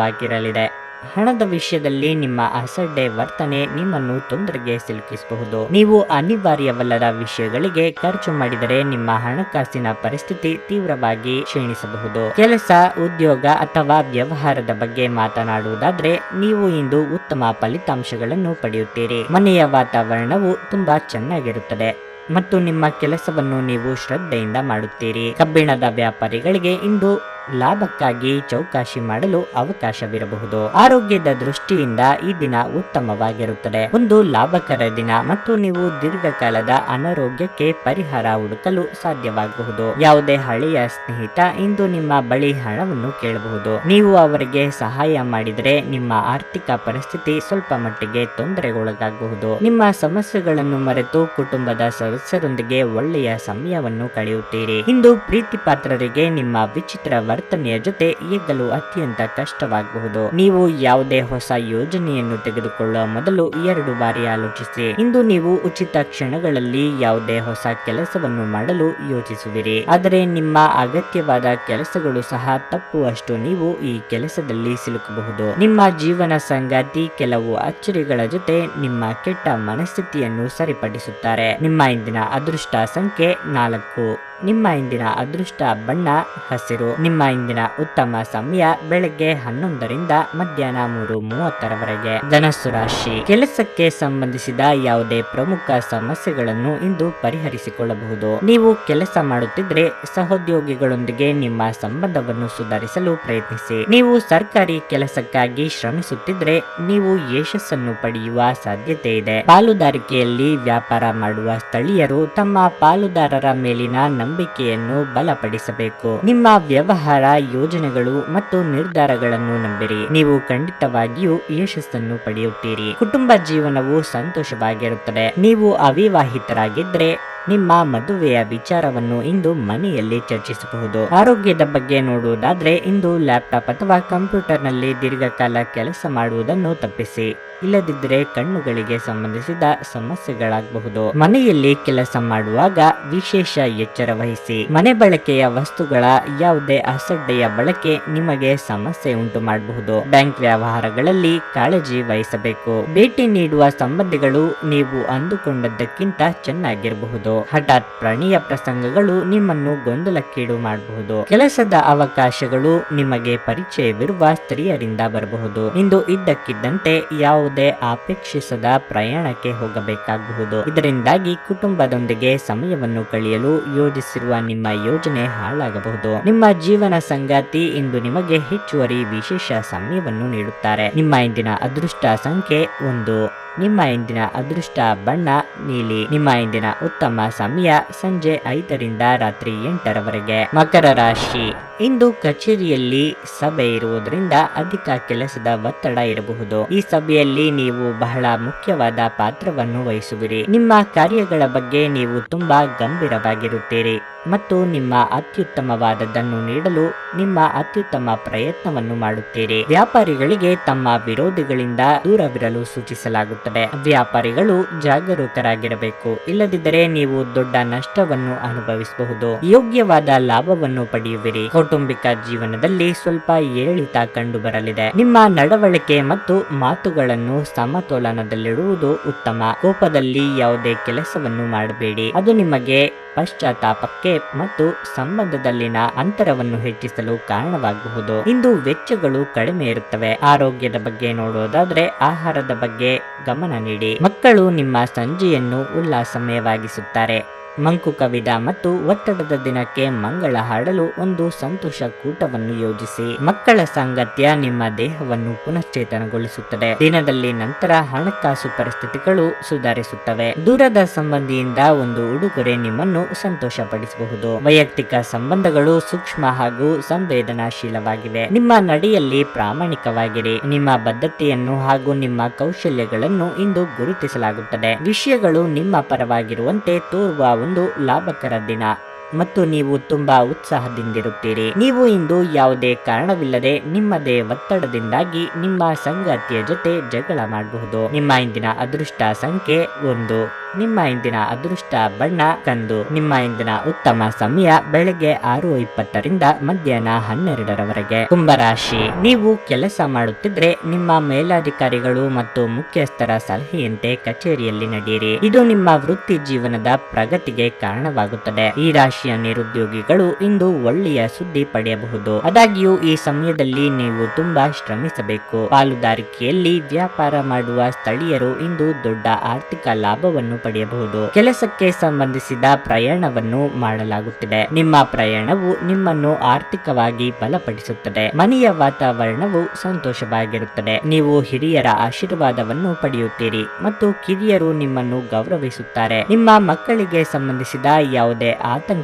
ಉತ್ತಮವಾಗಿರಲಿದೆ ಹಣದ ವಿಷಯದಲ್ಲಿ ನಿಮ್ಮ ಅಸಡ್ಡೆ ವರ್ತನೆ ನಿಮ್ಮನ್ನು ತೊಂದರೆಗೆ ಸಿಲುಕಿಸಬಹುದು. ನೀವು ಅನಿವಾರ್ಯವಲ್ಲದ ವಿಷಯಗಳಿಗೆ ಖರ್ಚು ಮಾಡಿದರೆ ನಿಮ್ಮ ಹಣಕಾಸಿನ ಪರಿಸ್ಥಿತಿ ತೀವ್ರವಾಗಿ ಕ್ಷೀಣಿಸಬಹುದು. ಕೆಲಸ, ಉದ್ಯೋಗ ಅಥವಾ ವ್ಯವಹಾರದ ಬಗ್ಗೆ ಮಾತನಾಡುವುದಾದ್ರೆ, ನೀವು ಇಂದು ಉತ್ತಮ ಫಲಿತಾಂಶಗಳನ್ನು ಪಡೆಯುತ್ತೀರಿ. ಮನೆಯ ವಾತಾವರಣವು ತುಂಬಾ ಚೆನ್ನಾಗಿರುತ್ತದೆ ಮತ್ತು ನಿಮ್ಮ ಕೆಲಸವನ್ನು ನೀವು ಶ್ರದ್ಧೆಯಿಂದ ಮಾಡುತ್ತೀರಿ. ಕಬ್ಬಿಣದ ವ್ಯಾಪಾರಿಗಳಿಗೆ ಇಂದು ಲಾಭಕ್ಕಾಗಿ ಚೌಕಾಶಿ ಮಾಡಲು ಅವಕಾಶವಿರಬಹುದು. ಆರೋಗ್ಯದ ದೃಷ್ಟಿಯಿಂದ ಈ ದಿನ ಉತ್ತಮವಾಗಿರುತ್ತದೆ. ಒಂದು ಲಾಭಕರ ದಿನ ಮತ್ತು ನೀವು ದೀರ್ಘಕಾಲದ ಅನಾರೋಗ್ಯಕ್ಕೆ ಪರಿಹಾರ ಹುಡುಕಲು ಸಾಧ್ಯವಾಗಬಹುದು. ಯಾವುದೇ ಹಳೆಯ ಸ್ನೇಹಿತ ಇಂದು ನಿಮ್ಮ ಬಳಿ ಹಣವನ್ನು ಕೇಳಬಹುದು. ನೀವು ಅವರಿಗೆ ಸಹಾಯ ಮಾಡಿದರೆ ನಿಮ್ಮ ಆರ್ಥಿಕ ಪರಿಸ್ಥಿತಿ ಸ್ವಲ್ಪ ಮಟ್ಟಿಗೆ ತೊಂದರೆಗೊಳಗಾಗಬಹುದು. ನಿಮ್ಮ ಸಮಸ್ಯೆಗಳನ್ನು ಮರೆತು ಕುಟುಂಬದ ಸದಸ್ಯರೊಂದಿಗೆ ಒಳ್ಳೆಯ ಸಮಯವನ್ನು ಕಳೆಯುತ್ತೀರಿ. ಇಂದು ಪ್ರೀತಿ ಪಾತ್ರರಿಗೆ ನಿಮ್ಮ ವಿಚಿತ್ರ ವರ್ತನೆಯ ಜೊತೆ ಈಗಲೂ ಅತ್ಯಂತ ಕಷ್ಟವಾಗಬಹುದು. ನೀವು ಯಾವುದೇ ಹೊಸ ಯೋಜನೆಯನ್ನು ತೆಗೆದುಕೊಳ್ಳುವ ಮೊದಲು ಎರಡು ಬಾರಿ ಆಲೋಚಿಸಿ. ಇಂದು ನೀವು ಉಚಿತ ಕ್ಷಣಗಳಲ್ಲಿ ಯಾವುದೇ ಹೊಸ ಕೆಲಸವನ್ನು ಮಾಡಲು ಯೋಚಿಸುವಿರಿ. ಆದರೆ ನಿಮ್ಮ ಅಗತ್ಯವಾದ ಕೆಲಸಗಳು ಸಹ ತಪ್ಪುವಷ್ಟು ನೀವು ಈ ಕೆಲಸದಲ್ಲಿ ಸಿಲುಕಬಹುದು. ನಿಮ್ಮ ಜೀವನ ಸಂಗಾತಿ ಕೆಲವು ಅಚ್ಚರಿಗಳ ಜೊತೆ ನಿಮ್ಮ ಕೆಟ್ಟ ಮನಸ್ಥಿತಿಯನ್ನು ಸರಿಪಡಿಸುತ್ತಾರೆ. ನಿಮ್ಮ ಇಂದಿನ ಅದೃಷ್ಟ ಸಂಖ್ಯೆ ನಾಲ್ಕು. ನಿಮ್ಮ ಇಂದಿನ ಅದೃಷ್ಟ ಬಣ್ಣ, ಹಸಿರು. ನಿಮ್ಮ ಇಂದಿನ ಉತ್ತಮ ಸಮಯ ಬೆಳಗ್ಗೆ ಹನ್ನೊಂದರಿಂದ ಮಧ್ಯಾಹ್ನ ಮೂರು ಮೂವತ್ತರವರೆಗೆ. ಧನಸ್ಸು ರಾಶಿ. ಕೆಲಸಕ್ಕೆ ಸಂಬಂಧಿಸಿದ ಯಾವುದೇ ಪ್ರಮುಖ ಸಮಸ್ಯೆಗಳನ್ನು ಇಂದು ಪರಿಹರಿಸಿಕೊಳ್ಳಬಹುದು. ನೀವು ಕೆಲಸ ಮಾಡುತ್ತಿದ್ರೆ ಸಹೋದ್ಯೋಗಿಗಳೊಂದಿಗೆ ನಿಮ್ಮ ಸಂಬಂಧವನ್ನು ಸುಧಾರಿಸಲು ಪ್ರಯತ್ನಿಸಿ. ನೀವು ಸರ್ಕಾರಿ ಕೆಲಸಕ್ಕಾಗಿ ಶ್ರಮಿಸುತ್ತಿದ್ರೆ ನೀವು ಯಶಸ್ಸನ್ನು ಪಡೆಯುವ ಸಾಧ್ಯತೆ ಇದೆ. ಪಾಲುದಾರಿಕೆಯಲ್ಲಿ ವ್ಯಾಪಾರ ಮಾಡುವ ಸ್ಥಳೀಯರು ತಮ್ಮ ಪಾಲುದಾರರ ಮೇಲಿನ ನಂಬಿಕೆಯನ್ನು ಬಲಪಡಿಸಬೇಕು. ನಿಮ್ಮ ವ್ಯವಹಾರ, ಯೋಜನೆಗಳು ಮತ್ತು ನಿರ್ಧಾರಗಳನ್ನು ನಂಬಿರಿ. ನೀವು ಖಂಡಿತವಾಗಿಯೂ ಯಶಸ್ಸನ್ನು ಪಡೆಯುತ್ತೀರಿ. ಕುಟುಂಬ ಜೀವನವು ಸಂತೋಷವಾಗಿರುತ್ತದೆ. ನೀವು ಅವಿವಾಹಿತರಾಗಿದ್ರೆ ನಿಮ್ಮ ಮದುವೆಯ ವಿಚಾರವನ್ನು ಇಂದು ಮನೆಯಲ್ಲಿ ಚರ್ಚಿಸಬಹುದು. ಆರೋಗ್ಯದ ಬಗ್ಗೆ ನೋಡುವುದಾದ್ರೆ ಇಂದು ಲ್ಯಾಪ್ಟಾಪ್ ಅಥವಾ ಕಂಪ್ಯೂಟರ್ನಲ್ಲಿ ದೀರ್ಘಕಾಲ ಕೆಲಸ ಮಾಡುವುದನ್ನು ತಪ್ಪಿಸಿ. ಇಲ್ಲದಿದ್ದರೆ ಕಣ್ಣುಗಳಿಗೆ ಸಂಬಂಧಿಸಿದ ಸಮಸ್ಯೆಗಳಾಗಬಹುದು. ಮನೆಯಲ್ಲಿ ಕೆಲಸ ಮಾಡುವಾಗ ವಿಶೇಷ ಎಚ್ಚರ ವಹಿಸಿ. ಮನೆ ಬಳಕೆಯ ವಸ್ತುಗಳ ಯಾವುದೇ ಅಸಡ್ಡೆಯ ಬಳಕೆ ನಿಮಗೆ ಸಮಸ್ಯೆ ಉಂಟು ಮಾಡಬಹುದು. ಬ್ಯಾಂಕ್ ವ್ಯವಹಾರಗಳಲ್ಲಿ ಕಾಳಜಿ ವಹಿಸಬೇಕು. ಭೇಟಿ ನೀಡುವ ಸಂಬಂಧಿಗಳು ನೀವು ಅಂದುಕೊಂಡದ್ದಕ್ಕಿಂತ ಚೆನ್ನಾಗಿರಬಹುದು. ಹಠಾತ್ ಪ್ರಾಣಿಯ ಪ್ರಸಂಗಗಳು ನಿಮ್ಮನ್ನು ಗೊಂದಲಕ್ಕೀಡು ಮಾಡಬಹುದು. ಕೆಲಸದ ಅವಕಾಶಗಳು ನಿಮಗೆ ಪರಿಚಯವಿರುವ ಸ್ತ್ರೀಯರಿಂದ ಬರಬಹುದು. ಇಂದು ಇದ್ದಕ್ಕಿದ್ದಂತೆ ಯಾವುದೇ ಅಪೇಕ್ಷಿಸದ ಪ್ರಯಾಣಕ್ಕೆ ಹೋಗಬೇಕಾಗಬಹುದು. ಇದರಿಂದಾಗಿ ಕುಟುಂಬದೊಂದಿಗೆ ಸಮಯವನ್ನು ಕಳೆಯಲು ಯೋಜಿಸಿರುವ ನಿಮ್ಮ ಯೋಜನೆ ಹಾಳಾಗಬಹುದು. ನಿಮ್ಮ ಜೀವನ ಸಂಗಾತಿ ಇಂದು ನಿಮಗೆ ಹೆಚ್ಚುವರಿ ವಿಶೇಷ ಸಮಯವನ್ನು ನೀಡುತ್ತಾರೆ. ನಿಮ್ಮ ಇಂದಿನ ಅದೃಷ್ಟ ಸಂಖ್ಯೆ ಒಂದು. ನಿಮ್ಮ ಇಂದಿನ ಅದೃಷ್ಟ ಬಣ್ಣ, ನೀಲಿ, ನಿಮ್ಮ ಇಂದಿನ ಉತ್ತಮ ಸಮಯ ಸಂಜೆ ಐದರಿಂದ ರಾತ್ರಿ ಎಂಟರವರೆಗೆ. ಮಕರ ರಾಶಿ. ಇಂದು ಕಚೇರಿಯಲ್ಲಿ ಸಭೆ ಇರುವುದರಿಂದ ಅಧಿಕ ಕೆಲಸದ ಒತ್ತಡ ಇರಬಹುದು. ಈ ಸಭೆಯಲ್ಲಿ ನೀವು ಬಹಳ ಮುಖ್ಯವಾದ ಪಾತ್ರವನ್ನು ವಹಿಸುವಿರಿ. ನಿಮ್ಮ ಕಾರ್ಯಗಳ ಬಗ್ಗೆ ನೀವು ತುಂಬಾ ಗಂಭೀರವಾಗಿರುತ್ತೀರಿ. ಮತ್ತು ನಿಮ್ಮ ಅತ್ಯುತ್ತಮವಾದದ್ದನ್ನು ನೀಡಲು ನಿಮ್ಮ ಅತ್ಯುತ್ತಮ ಪ್ರಯತ್ನವನ್ನು ಮಾಡುತ್ತೀರಿ. ವ್ಯಾಪಾರಿಗಳಿಗೆ ತಮ್ಮ ವಿರೋಧಿಗಳಿಂದ ದೂರವಿರಲು ಸೂಚಿಸಲಾಗುತ್ತದೆ. ವ್ಯಾಪಾರಿಗಳು ಜಾಗರೂಕರಾಗಿರಬೇಕು. ಇಲ್ಲದಿದ್ದರೆ ನೀವು ದೊಡ್ಡ ನಷ್ಟವನ್ನು ಅನುಭವಿಸಬಹುದು. ಯೋಗ್ಯವಾದ ಲಾಭವನ್ನು ಪಡೆಯುವಿರಿ. ಕೌಟುಂಬಿಕ ಜೀವನದಲ್ಲಿ ಸ್ವಲ್ಪ ಏರಿಳಿತ ಕಂಡು ಬರಲಿದೆ ನಿಮ್ಮ ನಡವಳಿಕೆ ಮತ್ತು ಮಾತುಗಳನ್ನು ಸಮತೋಲನದಲ್ಲಿಡುವುದು ಉತ್ತಮ. ಕೋಪದಲ್ಲಿ ಯಾವುದೇ ಕೆಲಸವನ್ನು ಮಾಡಬೇಡಿ. ಅದು ನಿಮಗೆ ಪಶ್ಚಾತ್ತಾಪಕ್ಕೆ ಮತ್ತು ಸಂಬಂಧದಲ್ಲಿನ ಅಂತರವನ್ನು ಹೆಚ್ಚಿಸಲು ಕಾರಣವಾಗಬಹುದು. ಇಂದು ವೆಚ್ಚಗಳು ಕಡಿಮೆ ಇರುತ್ತವೆ. ಆರೋಗ್ಯದ ಬಗ್ಗೆ ನೋಡೋದಾದ್ರೆ ಆಹಾರದ ಬಗ್ಗೆ ಗಮನ ನೀಡಿ. ಮಕ್ಕಳು ನಿಮ್ಮ ಸಂಜೆಯನ್ನು ಉಲ್ಲಾಸಮಯವಾಗಿಸುತ್ತಾರೆ. ಮಂಕು ಕವಿದ ಮತ್ತು ಒತ್ತಡದ ದಿನಕ್ಕೆ ಮಂಗಳ ಹಾಡಲು ಒಂದು ಸಂತೋಷ ಕೂಟವನ್ನು ಯೋಜಿಸಿ, ಮಕ್ಕಳ ಸಾಂಗತ್ಯ ನಿಮ್ಮ ದೇಹವನ್ನು ಪುನಶ್ಚೇತನಗೊಳಿಸುತ್ತದೆ. ದಿನದಲ್ಲಿ ನಂತರ ಹಣಕಾಸು ಪರಿಸ್ಥಿತಿಗಳು ಸುಧಾರಿಸುತ್ತವೆ. ದೂರದ ಸಂಬಂಧಿಯಿಂದ ಒಂದು ಉಡುಗೊರೆ ನಿಮ್ಮನ್ನು ಸಂತೋಷಪಡಿಸಬಹುದು. ವೈಯಕ್ತಿಕ ಸಂಬಂಧಗಳು ಸೂಕ್ಷ್ಮ ಹಾಗೂ ಸಂವೇದನಾಶೀಲವಾಗಿವೆ. ನಿಮ್ಮ ನಡೆಯಲ್ಲಿ ಪ್ರಾಮಾಣಿಕವಾಗಿರಿ. ನಿಮ್ಮ ಬದ್ಧತೆಯನ್ನು ಹಾಗೂ ನಿಮ್ಮ ಕೌಶಲ್ಯಗಳನ್ನು ಇಂದು ಗುರುತಿಸಲಾಗುತ್ತದೆ. ವಿಷಯಗಳು ನಿಮ್ಮ ಪರವಾಗಿರುವಂತೆ ತೋರುವ ಒಂದು ಲಾಭಕರ ದಿನ. ಮತ್ತು ನೀವು ತುಂಬಾ ಉತ್ಸಾಹದಿಂದಿರುತ್ತೀರಿ. ನೀವು ಇಂದು ಯಾವುದೇ ಕಾರಣವಿಲ್ಲದೆ ನಿಮ್ಮದೇ ಒತ್ತಡದಿಂದಾಗಿ ನಿಮ್ಮ ಸಂಗಾತಿಯ ಜೊತೆ ಜಗಳ ಮಾಡಬಹುದು. ನಿಮ್ಮ ಇಂದಿನ ಅದೃಷ್ಟ ಸಂಖ್ಯೆ ಒಂದು. ನಿಮ್ಮ ಇಂದಿನ ಅದೃಷ್ಟ ಬಣ್ಣ ಕಂದು. ನಿಮ್ಮ ಇಂದಿನ ಉತ್ತಮ ಸಮಯ ಬೆಳಗ್ಗೆ ಆರು ಇಪ್ಪತ್ತರಿಂದ ಮಧ್ಯಾಹ್ನ ಹನ್ನೆರಡರವರೆಗೆ. ಕುಂಭರಾಶಿ. ನೀವು ಕೆಲಸ ಮಾಡುತ್ತಿದ್ರೆ ನಿಮ್ಮ ಮೇಲಾಧಿಕಾರಿಗಳು ಮತ್ತು ಮುಖ್ಯಸ್ಥರ ಸಲಹೆಯಂತೆ ಕಚೇರಿಯಲ್ಲಿ ನಡೆಯಿರಿ. ಇದು ನಿಮ್ಮ ವೃತ್ತಿ ಜೀವನದ ಪ್ರಗತಿಗೆ ಕಾರಣವಾಗುತ್ತದೆ. ಈ ರಾಶಿಯ ನಿರುದ್ಯೋಗಿಗಳು ಇಂದು ಒಳ್ಳೆಯ ಸುದ್ದಿ ಪಡೆಯಬಹುದು. ಆದಾಗ್ಯೂ, ಈ ಸಮಯದಲ್ಲಿ ನೀವು ತುಂಬಾ ಶ್ರಮಿಸಬೇಕು. ಪಾಲುದಾರಿಕೆಯಲ್ಲಿ ವ್ಯಾಪಾರ ಮಾಡುವ ಸ್ಥಳೀಯರು ಇಂದು ದೊಡ್ಡ ಆರ್ಥಿಕ ಲಾಭವನ್ನು ಪಡೆಯಬಹುದು. ಕೆಲಸಕ್ಕೆ ಸಂಬಂಧಿಸಿದ ಪ್ರಯಾಣವನ್ನು ಮಾಡಲಾಗುತ್ತಿದೆ. ನಿಮ್ಮ ಪ್ರಯಾಣವು ನಿಮ್ಮನ್ನು ಆರ್ಥಿಕವಾಗಿ ಬಲಪಡಿಸುತ್ತದೆ. ಮನೆಯ ವಾತಾವರಣವು ಸಂತೋಷವಾಗಿರುತ್ತದೆ. ನೀವು ಹಿರಿಯರ ಆಶೀರ್ವಾದವನ್ನು ಪಡೆಯುತ್ತೀರಿ ಮತ್ತು ಕಿರಿಯರು ನಿಮ್ಮನ್ನು ಗೌರವಿಸುತ್ತಾರೆ. ನಿಮ್ಮ ಮಕ್ಕಳಿಗೆ ಸಂಬಂಧಿಸಿದ ಯಾವುದೇ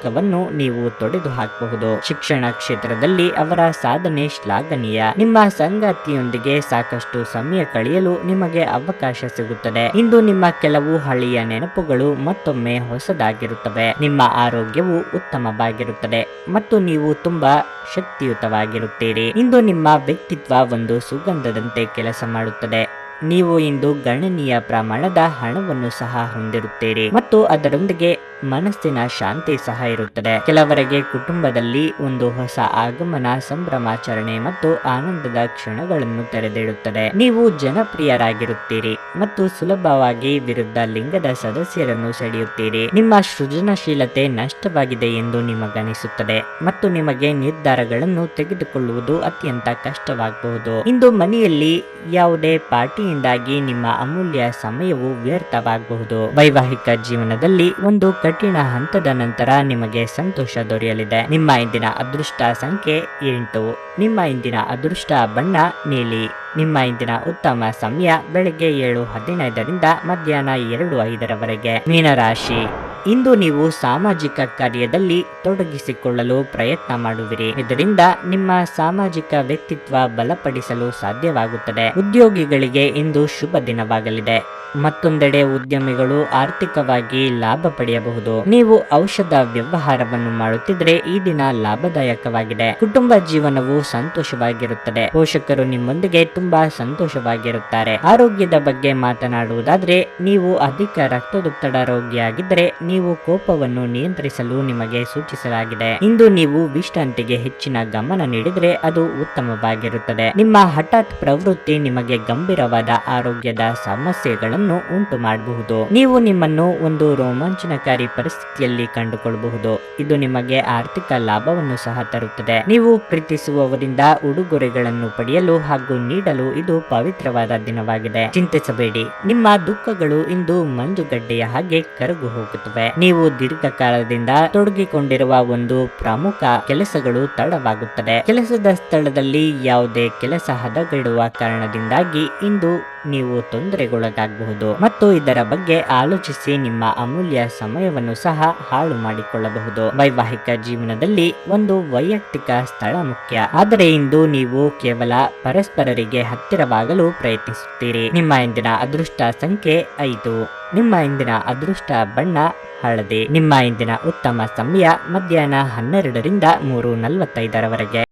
ಆತಂಕವನ್ನು ನೀವು ತೊಡೆದು ಹಾಕಬಹುದು ಶಿಕ್ಷಣ ಕ್ಷೇತ್ರದಲ್ಲಿ ಅವರ ಸಾಧನೆ ಶ್ಲಾಘನೀಯ. ನಿಮ್ಮ ಸಂಗಾತಿಯೊಂದಿಗೆ ಸಾಕಷ್ಟು ಸಮಯ ಕಳೆಯಲು ನಿಮಗೆ ಅವಕಾಶ ಸಿಗುತ್ತದೆ. ಇಂದು ನಿಮ್ಮ ಕೆಲವು ಹಳೆಯ ನೆನಪುಗಳು ಮತ್ತೊಮ್ಮೆ ಹೊಸದಾಗಿರುತ್ತವೆ. ನಿಮ್ಮ ಆರೋಗ್ಯವು ಉತ್ತಮವಾಗಿರುತ್ತದೆ ಮತ್ತು ನೀವು ತುಂಬಾ ಶಕ್ತಿಯುತವಾಗಿರುತ್ತೀರಿ. ಇಂದು ನಿಮ್ಮ ವ್ಯಕ್ತಿತ್ವ ಒಂದು ಸುಗಂಧದಂತೆ ಕೆಲಸ ಮಾಡುತ್ತದೆ. ನೀವು ಇಂದು ಗಣನೀಯ ಪ್ರಮಾಣದ ಹಣವನ್ನು ಸಹ ಹೊಂದಿರುತ್ತೀರಿ ಮತ್ತು ಅದರೊಂದಿಗೆ ಮನಸ್ಸಿನ ಶಾಂತಿ ಸಹ ಇರುತ್ತದೆ. ಕೆಲವರಿಗೆ ಕುಟುಂಬದಲ್ಲಿ ಒಂದು ಹೊಸ ಆಗಮನ, ಸಂಭ್ರಮಾಚರಣೆ ಮತ್ತು ಆನಂದದ ಕ್ಷಣಗಳನ್ನು ತೆರೆದಿಡುತ್ತದೆ. ನೀವು ಜನಪ್ರಿಯರಾಗಿರುತ್ತೀರಿ ಮತ್ತು ಸುಲಭವಾಗಿ ವಿರುದ್ಧ ಲಿಂಗದ ಸದಸ್ಯರನ್ನು ಸೆಳೆಯುತ್ತೀರಿ. ನಿಮ್ಮ ಸೃಜನಶೀಲತೆ ನಷ್ಟವಾಗಿದೆ ಎಂದು ನಿಮಗನಿಸುತ್ತದೆ ಮತ್ತು ನಿಮಗೆ ನಿರ್ಧಾರಗಳನ್ನು ತೆಗೆದುಕೊಳ್ಳುವುದು ಅತ್ಯಂತ ಕಷ್ಟವಾಗಬಹುದು. ಇಂದು ಮನೆಯಲ್ಲಿ ಯಾವುದೇ ಪಾರ್ಟಿಯಿಂದಾಗಿ ನಿಮ್ಮ ಅಮೂಲ್ಯ ಸಮಯವು ವ್ಯರ್ಥವಾಗಬಹುದು. ವೈವಾಹಿಕ ಜೀವನದಲ್ಲಿ ಒಂದು ಕಠಿಣ ಹಂತದ ನಂತರ ನಿಮಗೆ ಸಂತೋಷ ದೊರೆಯಲಿದೆ. ನಿಮ್ಮ ಇಂದಿನ ಅದೃಷ್ಟ ಸಂಖ್ಯೆ ಎಂಟು. ನಿಮ್ಮ ಇಂದಿನ ಅದೃಷ್ಟ ಬಣ್ಣ ನೀಲಿ. ನಿಮ್ಮ ಇಂದಿನ ಉತ್ತಮ ಸಮಯ ಬೆಳಗ್ಗೆ ಏಳು ಹದಿನೈದರಿಂದ ಮಧ್ಯಾಹ್ನ ಎರಡು ಐದರವರೆಗೆ. ಮೀನರಾಶಿ. ಇಂದು ನೀವು ಸಾಮಾಜಿಕ ಕಾರ್ಯದಲ್ಲಿ ತೊಡಗಿಸಿಕೊಳ್ಳಲು ಪ್ರಯತ್ನ ಮಾಡುವಿರಿ. ಇದರಿಂದ ನಿಮ್ಮ ಸಾಮಾಜಿಕ ವ್ಯಕ್ತಿತ್ವ ಬಲಪಡಿಸಲು ಸಾಧ್ಯವಾಗುತ್ತದೆ. ಉದ್ಯೋಗಿಗಳಿಗೆ ಇಂದು ಶುಭ ದಿನವಾಗಲಿದೆ. ಮತ್ತೊಂದೆಡೆ ಉದ್ಯಮಿಗಳು ಆರ್ಥಿಕವಾಗಿ ಲಾಭ ಪಡೆಯಬಹುದು. ನೀವು ಔಷಧ ವ್ಯವಹಾರವನ್ನು ಮಾಡುತ್ತಿದ್ರೆ ಈ ದಿನ ಲಾಭದಾಯಕವಾಗಿದೆ. ಕುಟುಂಬ ಜೀವನವು ಸಂತೋಷವಾಗಿರುತ್ತದೆ. ಪೋಷಕರು ನಿಮ್ಮೊಂದಿಗೆ ತುಂಬಾ ಸಂತೋಷವಾಗಿರುತ್ತಾರೆ. ಆರೋಗ್ಯದ ಬಗ್ಗೆ ಮಾತನಾಡುವುದಾದ್ರೆ, ನೀವು ಅಧಿಕ ರಕ್ತದೊತ್ತಡ ರೋಗಿಯಾಗಿದ್ದರೆ ನೀವು ಕೋಪವನ್ನು ನಿಯಂತ್ರಿಸಲು ನಿಮಗೆ ಸೂಚಿಸಲಾಗಿದೆ. ಇಂದು ನೀವು ವಿಶ್ರಾಂತಿಗೆ ಹೆಚ್ಚಿನ ಗಮನ ನೀಡಿದರೆ ಅದು ಉತ್ತಮವಾಗಿರುತ್ತದೆ. ನಿಮ್ಮ ಹಠಾತ್ ಪ್ರವೃತ್ತಿ ನಿಮಗೆ ಗಂಭೀರವಾದ ಆರೋಗ್ಯದ ಸಮಸ್ಯೆಗಳನ್ನು ಉಂಟು ಮಾಡಬಹುದು. ನೀವು ನಿಮ್ಮನ್ನು ಒಂದು ರೋಮಾಂಚನಕಾರಿ ಪರಿಸ್ಥಿತಿಯಲ್ಲಿ ಕಂಡುಕೊಳ್ಳಬಹುದು. ಇದು ನಿಮಗೆ ಆರ್ಥಿಕ ಲಾಭವನ್ನು ಸಹ ತರುತ್ತದೆ. ನೀವು ಪ್ರೀತಿಸುವವರಿಂದ ಉಡುಗೊರೆಗಳನ್ನು ಪಡೆಯಲು ಹಾಗೂ ನೀಡಲು ಇದು ಪವಿತ್ರವಾದ ದಿನವಾಗಿದೆ. ಚಿಂತಿಸಬೇಡಿ. ನಿಮ್ಮ ದುಃಖಗಳು ಇಂದು ಮಂಜುಗಡ್ಡೆಯ ಹಾಗೆ ಕರಗು ಹೋಗುತ್ತವೆ. ನೀವು ದೀರ್ಘಕಾಲದಿಂದ ತೊಡಗಿಕೊಂಡಿರುವ ಒಂದು ಪ್ರಮುಖ ಕೆಲಸಗಳು ತಡವಾಗುತ್ತದೆ. ಕೆಲಸದ ಸ್ಥಳದಲ್ಲಿ ಯಾವುದೇ ಕೆಲಸ ಹದಗೆಡುವ ಕಾರಣದಿಂದಾಗಿ ಇಂದು ನೀವು ತೊಂದರೆಗೊಳಗಾಗಬಹುದು. ಮತ್ತು ಇದರ ಬಗ್ಗೆ ಆಲೋಚಿಸಿ ನಿಮ್ಮ ಅಮೂಲ್ಯ ಸಮಯವನ್ನು ಸಹ ಹಾಳು ಮಾಡಿಕೊಳ್ಳಬಹುದು. ವೈವಾಹಿಕ ಜೀವನದಲ್ಲಿ ಒಂದು ವೈಯಕ್ತಿಕ ಸ್ಥಳ ಮುಖ್ಯ. ಆದರೆ ಇಂದು ನೀವು ಕೇವಲ ಪರಸ್ಪರರಿಗೆ ಹತ್ತಿರವಾಗಲು ಪ್ರಯತ್ನಿಸುತ್ತೀರಿ. ನಿಮ್ಮ ಇಂದಿನ ಅದೃಷ್ಟ ಸಂಖ್ಯೆ ಐದು. ನಿಮ್ಮ ಇಂದಿನ ಅದೃಷ್ಟ ಬಣ್ಣ ಹಳದಿ. ನಿಮ್ಮ ಇಂದಿನ ಉತ್ತಮ ಸಮಯ ಮಧ್ಯಾಹ್ನ ಹನ್ನೆರಡರಿಂದ ಮೂರು ನಲವತ್ತೈದರವರೆಗೆ.